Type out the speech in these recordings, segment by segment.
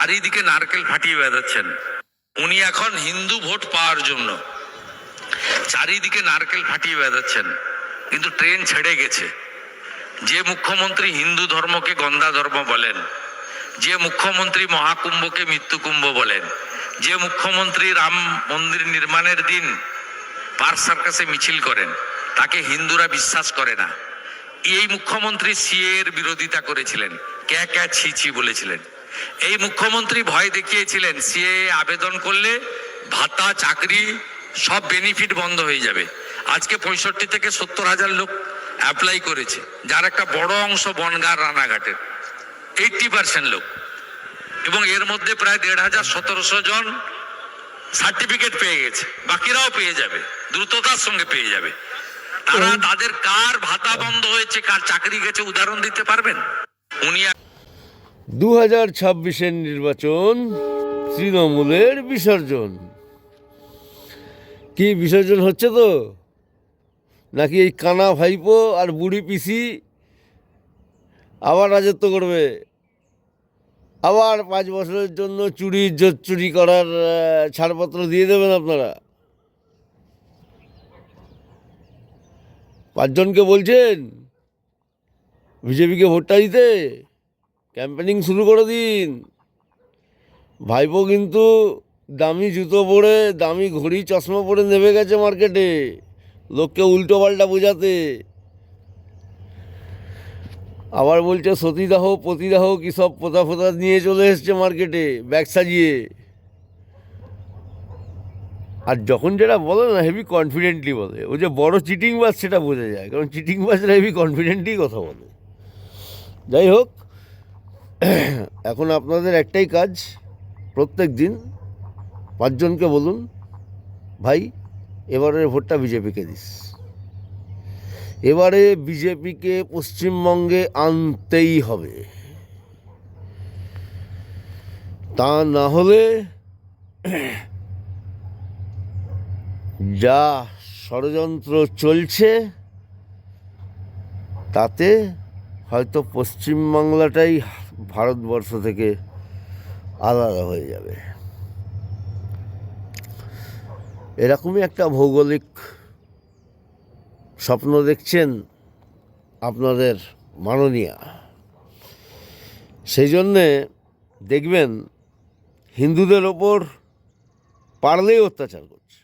চারিদিকে নারকেল ফাটিয়ে বেড়াচ্ছেন। উনি এখন হিন্দু ভোট পাওয়ার জন্য। চারিদিকে নারকেল ফাটিয়ে বেড়াচ্ছেন। কিন্তু ট্রেন ছেড়ে গেছে। যে মুখ্যমন্ত্রী হিন্দু ধর্মকে গন্ধা ধর্ম বলেন, যে মুখ্যমন্ত্রী মহাকুম্ভকে মৃত্যুকুম্ভ বলেন, যে মুখ্যমন্ত্রী রাম মন্দির নির্মাণের দিন পার্ক সার্কাসে মিছিল করেন, তাকে হিন্দুরা বিশ্বাস করে না। এই মুখ্যমন্ত্রী সিএ এর বিরোধিতা করেছিলেন। ক্যা ক্যা ছি ছি বলেছিলেন। এই মুখ্যমন্ত্রী ভয় দেখিয়েছিলেন, সিএ আবেদন করলে ভাতা, চাকরি সব বেনিফিট বন্ধ হয়ে যাবে। আজকে পঁয়ষট্টি থেকে সত্তর হাজার লোক অ্যাপ্লাই করেছে, যার একটা বড় অংশ বনগাঁ রানাঘাটের এইটটি পার্সেন্ট লোক। এবং এর মধ্যে প্রায় দেড় হাজার সতেরোশো জন সার্টিফিকেট পেয়ে গেছে, বাকিরাও পেয়ে যাবে, দ্রুততার সঙ্গে পেয়ে যাবে। তারা তাদের কার ভাতা বন্ধ হয়েছে, কার চাকরি গেছে, উদাহরণ দিতে পারবেন? উনি দু হাজার ছাব্বিশের নির্বাচন তৃণমূলের বিসর্জন। কি বিসর্জন হচ্ছে তো? নাকি এই কানা ভাইপো আর বুড়ি পিসি আবার রাজত্ব করবে? আবার পাঁচ বছরের জন্য চুরি চুরি করার ছাড়পত্র দিয়ে দেবেন আপনারা? পাঁচজনকে বলছেন, বিজেপিকে ভোটটা দিতে? ক্যাম্পেনিং শুরু করে দিন। ভাইপো কিন্তু দামি জুতো পরে, দামি ঘড়ি, চশমা পরে নেমে গেছে মার্কেটে। লোককে উল্টো পাল্টা বোঝাতে। আবার বলছে, সতীদাহ, পতিদাহ, কী সব পোতা ফোতা নিয়ে চলে এসছে মার্কেটে, ব্যাগ সাজিয়ে। আর যখন যেটা বলে না, হেভি কনফিডেন্টলি বলে। ও যে বড় চিটিং বাস সেটা বোঝা যায়। কারণ চিটিং বাসরা হেভি কনফিডেন্টলি কথা বলে। যাই হোক এখন আপনাদের একটাই কাজ প্রত্যেক দিন পাঁচজনকে বলুন, ভাই, এবারের ভোটটা বিজেপিকে দিস। এবারে বিজেপিকে পশ্চিমবঙ্গে আনতেই হবে। তা না হলে যা ষড়যন্ত্র চলছে, তাতে হয়তো পশ্চিমবাংলাটাই ভারতবর্ষ থেকে আলাদা হয়ে যাবে। এরকমই একটা ভৌগোলিক স্বপ্ন দেখছেন আপনাদের মাননীয়া। সেই জন্যে দেখবেন হিন্দুদের ওপর পারলেই অত্যাচার করছে।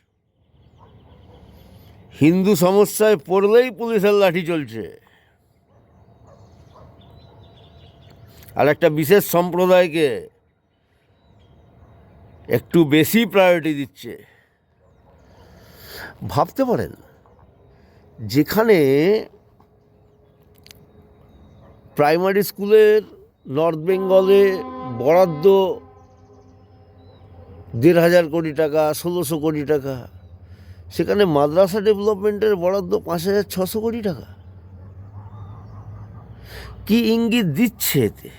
হিন্দু সমস্যায় পড়লেই পুলিশের লাঠি চলছে। আর একটা বিশেষ সম্প্রদায়কে একটু বেশি প্রায়োরিটি দিচ্ছে। ভাবতে পারেন, যেখানে প্রাইমারি স্কুলের নর্থ বেঙ্গলে বরাদ্দ দেড় হাজার কোটি টাকা, ষোলোশো কোটি টাকা, সেখানে মাদ্রাসা ডেভেলপমেন্টের বরাদ্দ পাঁচ হাজার ছশো কোটি টাকা। কি ইঙ্গিত দিচ্ছে এতে?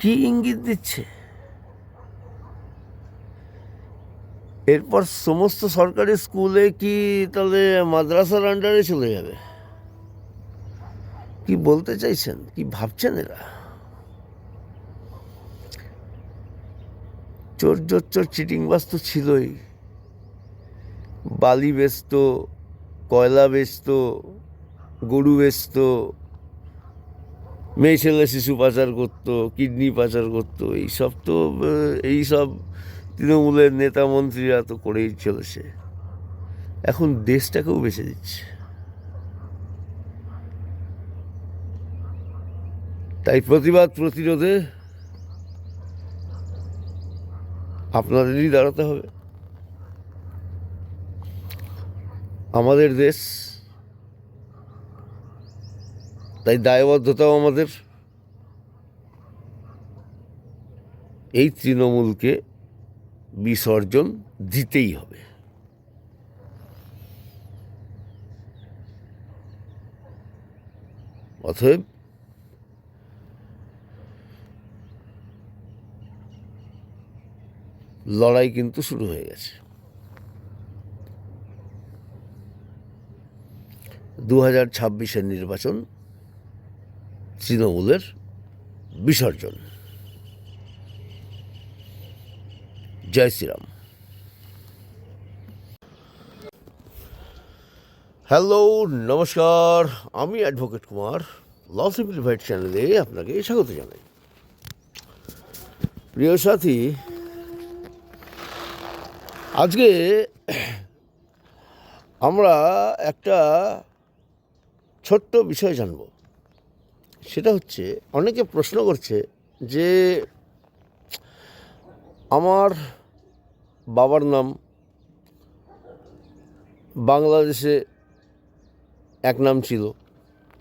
কি ইঙ্গিত দিচ্ছে? এরপর সমস্ত সরকারি স্কুলে কি তাহলে মাদ্রাসার আন্ডারে চলে যাবে? কি বলতে চাইছেন? কি ভাবছেন এরা? চোর জোর চোর চিটিং বাস তো ছিলই। বালি বেচত কয়লা বেচত গরু বেচত মেয়ে ছেলে শিশু পাচার করতো, কিডনি পাচার করতো, এইসব তো এইসব তৃণমূলের নেতা মন্ত্রীরা তো করেই চলেছে। এখন দেশটাকেও বেছে দিচ্ছে তাই প্রতিবাদ প্রতিরোধে আপনাদেরই দাঁড়াতে হবে। আমাদের দেশ তাই দায়বদ্ধতাও আমাদের। এই তৃণমূলকে বিসর্জন দিতেই হবে। অতএব লড়াই কিন্তু শুরু হয়ে গেছে। দু হাজার ছাব্বিশের নির্বাচন তৃণমূলের বিসর্জন। জয় শ্রীরাম। হ্যালো, নমস্কার। আমি অ্যাডভোকেট কুমার ল সিম্পলিফাইড চ্যানেলে আপনাকে স্বাগত জানাই। প্রিয় সাথী, আজকে আমরা একটা ছোট্ট বিষয় জানব। সেটা হচ্ছে, অনেকে প্রশ্ন করছে যে, আমার বাবার নাম বাংলাদেশে এক নাম ছিল।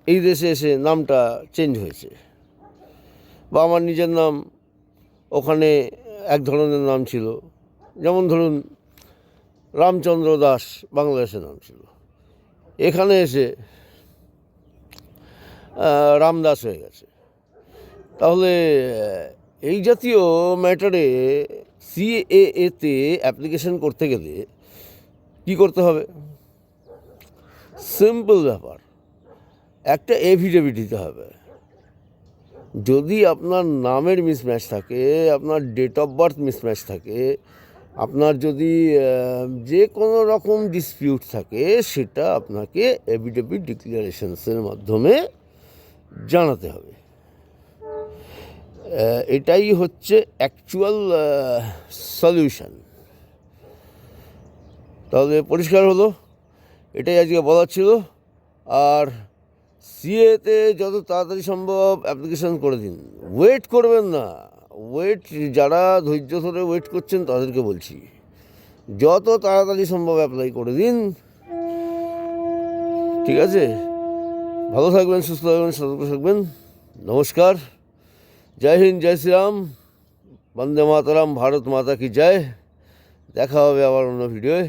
এই দেশে এসে নামটা চেঞ্জ হয়েছে। বা আমার নিজের নাম ওখানে এক ধরনের নাম ছিল। যেমন ধরুন, রামচন্দ্র দাস বাংলাদেশের নাম ছিল। এখানে এসে রামদাস হয়ে গেছে। তাহলে এই জাতীয় ম্যাটারে সিএএতে অ্যাপ্লিকেশন করতে গেলে কী করতে হবে? সিম্পল ব্যাপার, একটা এফিডেভিট দিতে হবে। যদি আপনার নামের মিসম্যাচ থাকে, আপনার ডেট অফ বার্থ মিসম্যাচ থাকে, আপনার যদি যে কোনো রকম ডিসপিউট থাকে, সেটা আপনাকে এফিডেভিট ডিক্লারেশনসের মাধ্যমে জানাতে হবে। এটাই হচ্ছে অ্যাকচুয়াল সলিউশন তাহলে পরিষ্কার হলো, এটাই আজকে বলার ছিল। আর সিএতে যত তাড়াতাড়ি সম্ভব অ্যাপ্লিকেশন করে দিন। ওয়েট করবেন না। ওয়েট যারা ধৈর্য ধরে ওয়েট করছেন, তাদেরকে বলছি, যত তাড়াতাড়ি সম্ভব অ্যাপ্লাই করে দিন। ঠিক আছে? ভালো থাকবেন, সুস্থ থাকবেন, সতর্ক থাকবেন। নমস্কার। জয় হিন্দ, জয় শ্রীরাম। বন্দে মাতারাম, ভারত মাতা কি জয়। দেখা হবে আবার অন্য ভিডিওয়